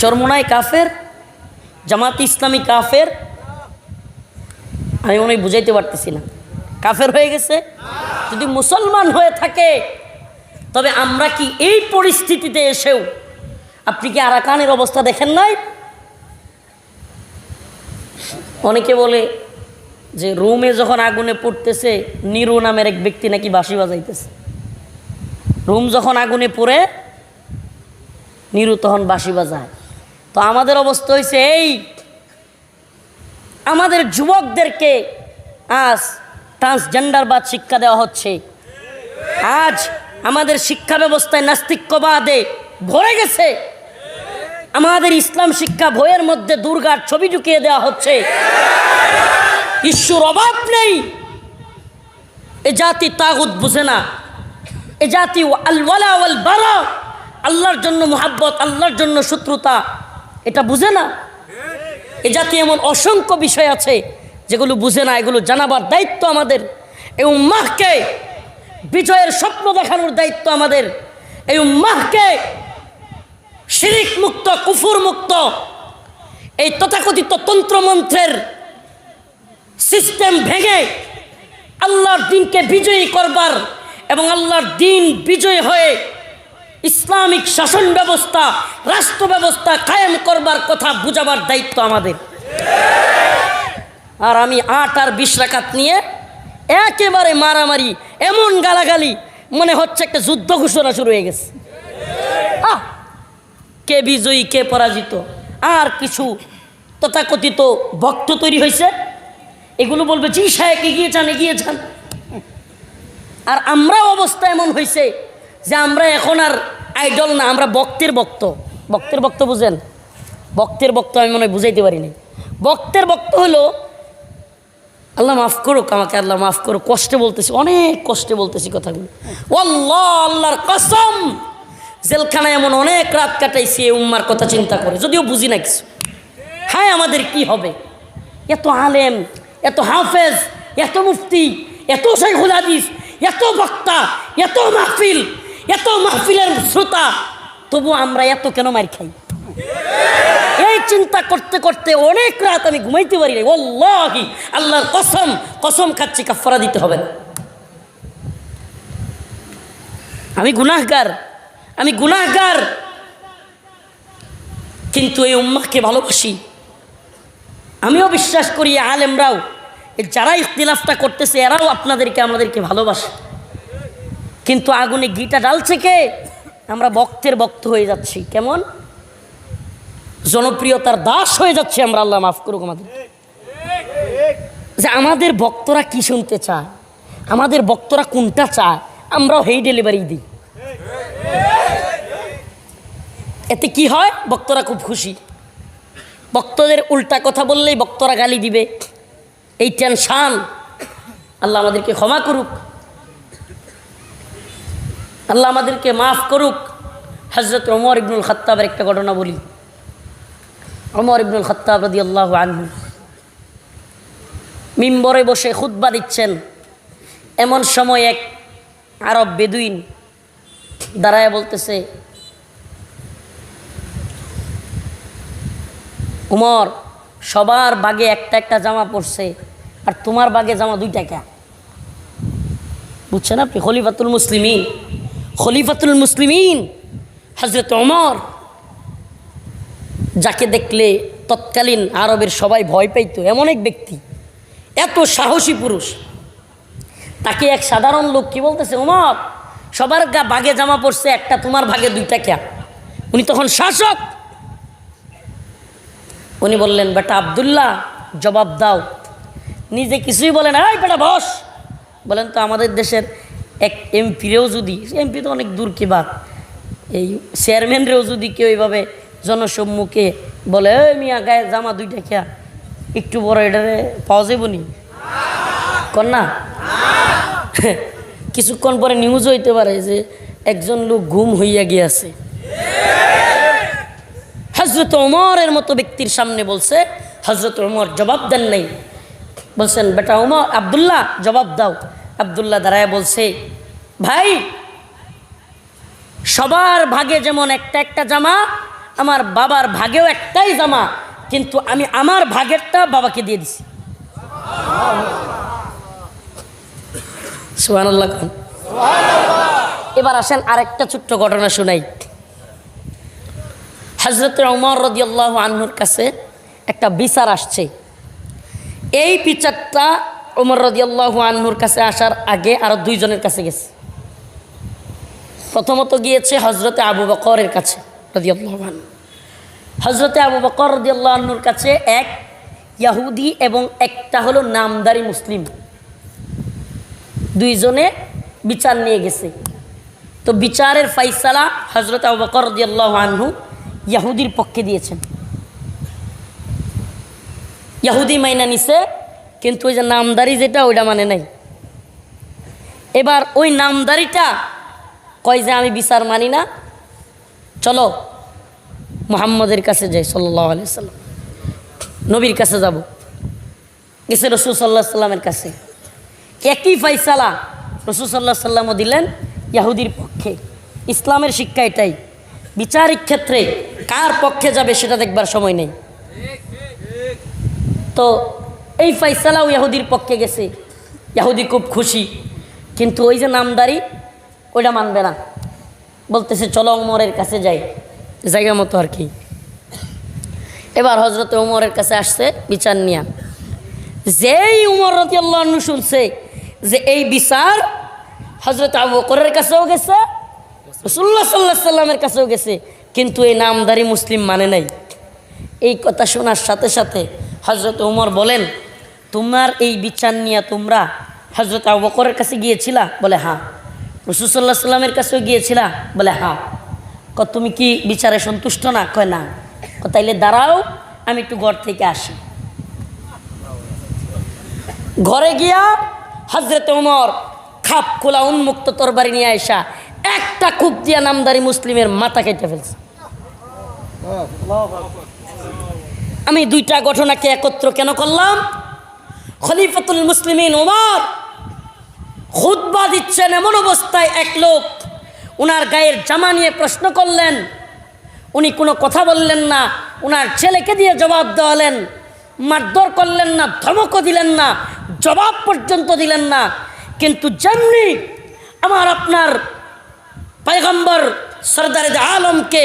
চরমোনায় কাফের, জামাত ইসলামী কাফের। আমি মনে বুঝাইতে পারতেছি না। কাফের হয়ে গেছে? যদি মুসলমান হয়ে থাকে, তবে আমরা কি এই পরিস্থিতিতে এসেও আপনি কি আরাকানের অবস্থা দেখেন নাই? অনেকে বলে যে রুমে যখন আগুনে পড়তেছে, নিরু নামের এক ব্যক্তি নাকি বাঁশি বাজাইতেছে। রুম যখন আগুনে পড়ে, নিরু তখন বাঁশি বাজায়। তো আমাদের অবস্থা হয়েছে এই। আমাদের যুবকদেরকে আজ ট্রান্সজেন্ডারবাদ শিক্ষা দেওয়া হচ্ছে। আজ আমাদের শিক্ষা ব্যবস্থায় নাস্তিক্যবাদে ভরে গেছে। আমাদের ইসলাম শিক্ষা বইয়ের মধ্যে দুর্গার ছবি ঢুকিয়ে দেওয়া হচ্ছে। ঈশ্বর অভাব নেই। এ জাতি তাগুত বুঝে না। এ জাতি আল্লাহর জন্য মোহাব্বত, আল্লাহর জন্য শত্রুতা। এটা বুঝে না? এ জাতি এমন অসংখ্য বিষয় আছে যেগুলো বুঝে না, এগুলো জানাবার দায়িত্ব আমাদের। এই উম্মাহকে বিজয়ের স্বপ্ন দেখানোর দায়িত্ব আমাদের। এই উম্মাহকে শিরিক মুক্ত, কুফুর মুক্ত, এই তথাকথিত তন্ত্রমন্ত্রের সিস্টেম ভেঙে আল্লাহর দিনকে বিজয়ী করবার এবং আল্লাহর দিন বিজয় হয়ে ইসলামিক শাসন ব্যবস্থা, রাষ্ট্র ব্যবস্থা কায়েম করবার কথা বুঝাবার দায়িত্ব আমাদের। আর আমি আট আর বিশ রাকাত নিয়ে একেবারে মারামারি, এমন গালাগালি, মনে হচ্ছে একটা যুদ্ধ ঘোষণা শুরু হয়ে গেছে। আহ! কে বিজয়ী, কে পরাজিত? আর কিছু তথাকথিত ভক্ত তৈরি হয়েছে। এগুলো বলবে, জি সাহেব, এগিয়ে যান এগিয়ে যান। আর আমরাও অবস্থা এমন হয়েছে যে আমরা এখন আর আইডল না, আমরা বক্তের বক্ত বক্তের বক্ত বুঝেন? বক্তের বক্ত আমি মনে হয় বুঝাইতে পারিনি। বক্তের বক্ত হলো, আল্লাহ মাফ করুক আমাকে, আল্লাহ মাফ করুক, কষ্টে বলতেছি, অনেক কষ্টে বলতেছি কথাগুলো। আল্লাহ আল্লাহর কসম! জেলখানায় এমন অনেক রাত কাটাইছি এই উম্মার কথা চিন্তা করে, যদিও বুঝি না কিছু। হ্যাঁ আমাদের কি হবে? এত আলেম, এত হাফেজ, এত মুফতি, এত শেখুল হাদিস, এত বক্তা, এত মাহফিল এত মাহফিলের শ্রোতা, তবু আমরা এত কেন মার খাই? এই চিন্তা করতে করতে অনেক রাত আমি ঘুমাইতে পারি না ওল্লাহি, আল্লাহর কসম কসম খাচ্ছি কাফারা দিতে হবে না। আমি গুনাহগার আমি গুনাহগার। কিন্তু এই উম্মাকে ভালোবাসি। আমিও বিশ্বাস করি, আলেমরাও যারা ইখতিলাফটা করতেছে, এরাও আপনাদেরকে, আমাদেরকে ভালোবাসে। কিন্তু আগুনে গিটা ডালছে কে? আমরা বক্তের বক্ত হয়ে যাচ্ছি। কেমন? জনপ্রিয়তার দাস হয়ে যাচ্ছে আমরা, আল্লাহ মাফ করুক আমাদের। যে আমাদের ভক্তরা কি শুনতে চায়? আমাদের ভক্তরা কোনটা চায়? আমরাও হেই ডেলিভারি দিই। এতে কি হয়? ভক্তরা খুব খুশি। ভক্তদের উল্টা কথা বললেই ভক্তরা গালি দিবে। এই টেনশান। আল্লাহ আমাদেরকে ক্ষমা করুক। আল্লাহ আমাদেরকে মাফ করুক। হজরত ওমর ইবনুল খত্তাবের একটা ঘটনা বলি। ওমর ইবনুল খত্তাব রদি আল্লাহ আনহু। মিম্বরে বসে খুদ্া দিচ্ছেন। এমন সময় এক আরব বেদুইন দাঁড়ায় বলতেছে উমর সবার বাগে একটা একটা জামা পড়ছে আর তোমার বাগে জামা দুই টাকা বুঝছেন আপনি? খলিফাতুল মুসলিমিন। খলিফাতুল মুসলিমিন হজরত ওমর, যাকে দেখলে তৎকালীন আরবের সবাই ভয় পাইতো, এমন এক ব্যক্তি, এত সাহসী পুরুষ, তাকে এক সাধারণ লোক কি বলতেছে, ওমর, সবার গা বাগে জামা পড়ছে একটা তোমার ভাগে দুইটা ক্যা? উনি তখন শাসক। উনি বললেন, বেটা আবদুল্লাহ, জবাব দাও। নিজে কিছুই বলেন এই বেটা বস। বলেন, তো আমাদের দেশের এক এমপিরেও যদি এমপি তো অনেক দূর কি বাদ এই চেয়ারম্যানরেও যদি কেউ এইভাবে জনসম্মুখে বলে ওই মিয়া, গায়ে জামা দুইটা খেয়া, একটু বড়, এটারে পাওয়া যাব নি? না? কিছুক্ষণ পরে নিউজ হইতে পারে যে একজন লোক ঘুম হইয়া গিয়াছে। হজরত ওমরের মতো ব্যক্তির সামনে বলছে হজরত ওমর জবাব দেন নাই। বলছেন, বেটা ওমর, আবদুল্লাহ, জবাব দাও। আবদুল্লাহ দাঁড়ায় বলছে, ভাই, সবার ভাগে যেমন একটা একটা জামা, আমার বাবার ভাগেও একটাই জামা, কিন্তু আমি আমার ভাগেরটা বাবাকে দিয়ে দিছি। খান এবার আসেন আরেকটা ছোট্ট ঘটনা শোনাই। হজরত উমর রদিয়াল্লাহ আনহুর কাছে একটা বিচার আসছে। এই বিচারটা উমর রদিয়াল্লাহ আনহুর কাছে আসার আগে আরও দুইজনের কাছে গেছে। প্রথমত গিয়েছে হজরতে আবু বকরের কাছে রদিয়াল্লাহ আনহু। হজরতে আবু বকর রদিয়াল্লাহ আনহুর কাছে এক ইয়াহুদি এবং একটা হলো নামদারি মুসলিম। দুইজনে বিচার নিয়ে গেছে। তো বিচারের ফাইসালা হজরত আবু বকর রদিয়াল্লাহ আনহু ইয়াহুদির পক্ষে দিয়েছেন। ইয়াহুদি মাইনা নিছে কিন্তু ওই যে নামদারি যেটা, ওইটা মানে নাই। এবার ওই নামদারিটা কয় যে আমি বিচার মানি না? চলো, মোহাম্মদের কাছে যাই সাল্লাহ সাল্লাম। নবীর কাছে যাব। গেছে রসুল সাল্লাহ সাল্লামের কাছে। একই ফাইসালা রসুল সাল্লাহ সাল্লামও দিলেন ইয়াহুদির পক্ষে। ইসলামের শিক্ষা এটাই। বিচারিক ক্ষেত্রে কার পক্ষে যাবে সেটা দেখবার সময় নেই। তো এই ফাইসালাও ইয়াহুদির পক্ষে গেছে। ইয়াহুদি খুব খুশি। কিন্তু ওই যে নামদারি, ওইটা মানবে না। বলতেছে, চলো উমরের কাছে যাই। জায়গা মতো আর কি। এবার হজরত উমরের কাছে আসছে বিচার নিয়া। যেই উমর রতি আল্লাহ শুনছে যে এই বিচার হজরত আবু বকরের কাছেও গেছে রসুল্লাহ সাল্লাহ সাল্লামের কাছেও গেছে। কিন্তু এই নামদারি মুসলিম মানে নাই। এই কথা শোনার সাথে সাথে হজরত উমর বলেন তোমার এই বিচার নিয়ে তোমরা হজরত আবু বকরের কাছে গিয়েছিলা? বলে হ্যাঁ। রসুল্লাহ সাল্লামের কাছেও গিয়েছিলা? বলে হ্যাঁ। ক তুমি কি বিচারে সন্তুষ্ট না? কয়, না। তাইলে দাঁড়াও, আমি একটু ঘর থেকে আসি। ঘরে গিয়া হজরত উমর খাপ খোলা উন্মুক্ত তরবারি নিয়ে আসা একটা খুব দিয়া নামদারি মুসলিমের মাথা কেটে ফেলছে। আমি দুইটা ঘটনাকে একত্র কেন করলাম? খলিফাতুল মুসলিমিন ওমর। খুদ্া দিচ্ছেন এমন অবস্থায় এক লোক, উনার গায়ের জামা নিয়ে প্রশ্ন করলেন। উনি কোনো কথা বললেন না, উনার ছেলেকে দিয়ে জবাব দেওয়ালেন। মারধর করলেন না, ধমকও দিলেন না, জবাব পর্যন্ত দিলেন না। কিন্তু যেমনি আমার আপনার পয়গম্বর সর্দার আলমকে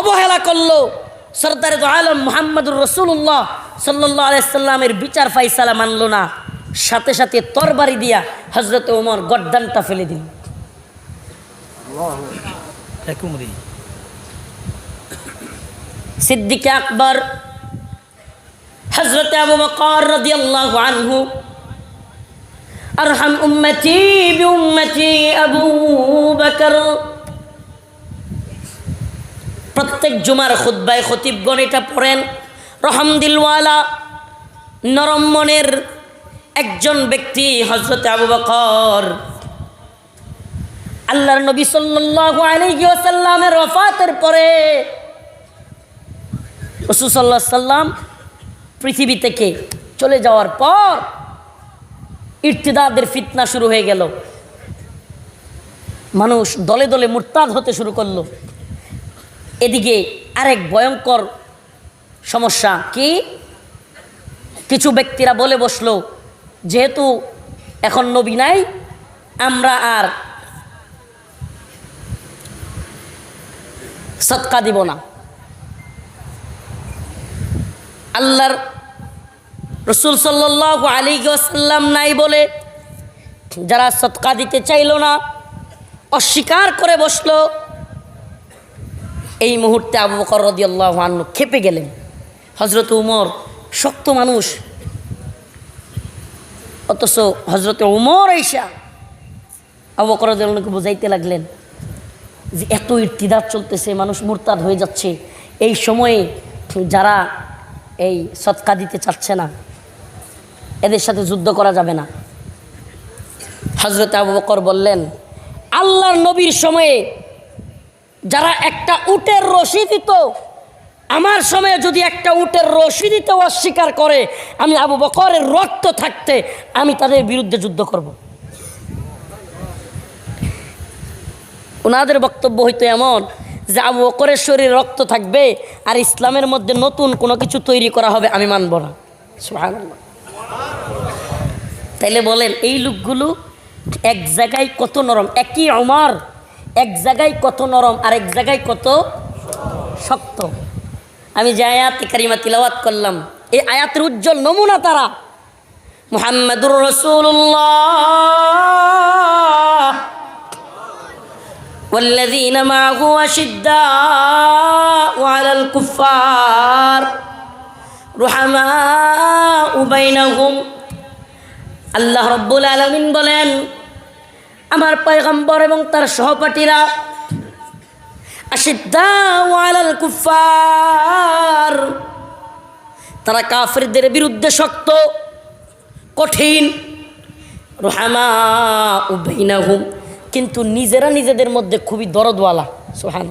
অবহেলা করল, সর্দার আলম মোহাম্মদুর রসুল্লাহ সাল্লাহ আলাইসাল্লামের বিচার ফাইসালা মানলো না। সাথে সাথে তরবারি দিয়া হজরত ওমর গড্ডানটা ফেলে দিল। সিদ্দিক আকবর হজরত আবু বকর রাদিয়াল্লাহু আনহু আরহাম উম্মতি বিউম্মতি আবু বকর। প্রত্যেক জুমার খুদ্বায় খতিবগণ এটা পড়েন। রহম দিলওয়ালা নরম মনের একজন ব্যক্তি হজরত আবু বকর। আল্লাহর নবী আলাইহি ওয়াসাল্লামের পরে রসুল সাল্লাহ সাল্লাম পৃথিবী থেকে চলে যাওয়ার পর ইর্তিদাদের ফিতনা শুরু হয়ে গেল। মানুষ দলে দলে মুরতাদ হতে শুরু করল। এদিকে আরেক ভয়ঙ্কর সমস্যা কি? কিছু ব্যক্তিরা বলে বসল, যেহেতু এখন নবী নাই, আমরা আর সৎকা দিব না। আল্লাহর রসুল সাল্লাহ আলী নাই বলে যারা সৎকা দিতে চাইল না, অস্বীকার করে বসল, এই মুহূর্তে আবু বকর রদিয়াল্লাহ আন্নু খেপে গেলেন। হজরত উমর শক্ত মানুষ। অথচ হজরত উমর ঈশা আবু বকর রদিয়াল্লাহকে বুঝাইতে লাগলেন যে এত ইর্তিদার চলতেছে, মানুষ মুরতাদ হয়ে যাচ্ছে। এই সময়ে যারা এই সৎকা দিতে চাচ্ছে না, এদের সাথে যুদ্ধ করা যাবে না। হজরত আবু বকর বললেন, আল্লাহর নবীর সময়ে যারা একটা উটের রশি দিত আমার সময়ে যদি একটা উটের রশি দিতে অস্বীকার করে, আমি আবু বকরের রক্ত থাকতে আমি তাদের বিরুদ্ধে যুদ্ধ করব। ওনাদের বক্তব্য হইতো এমন যে আবু বকরের শরীরে রক্ত থাকবে আর ইসলামের মধ্যে নতুন কোনো কিছু তৈরি করা হবে আমি মানব না। তাইলে বলেন, এই লোকগুলো এক জায়গায় কত নরম, একই অমর এক জায়গায় কত নরম আর এক জায়গায় কত শক্ত। আমি যে আয়াত কারিমা তিলাওয়াত করলাম এই আয়াতের উজ্জ্বল নমুনা তারা মুহাম্মাদুর রসুল্লাহ والذين معه أشداء على الكفار رحماء بينهم আল্লাহ রব্বুল আলমিন বলেন আমার পয়গম্বর এবং তার সহপাঠীরা আশিদ্দাল কুফার তারা কাফেরদের বিরুদ্ধে শক্ত, কঠিন, রোহামা উবাইনাহুম, কিন্তু নিজেরা নিজেদের মধ্যে খুবই দরদওয়ালা সোহান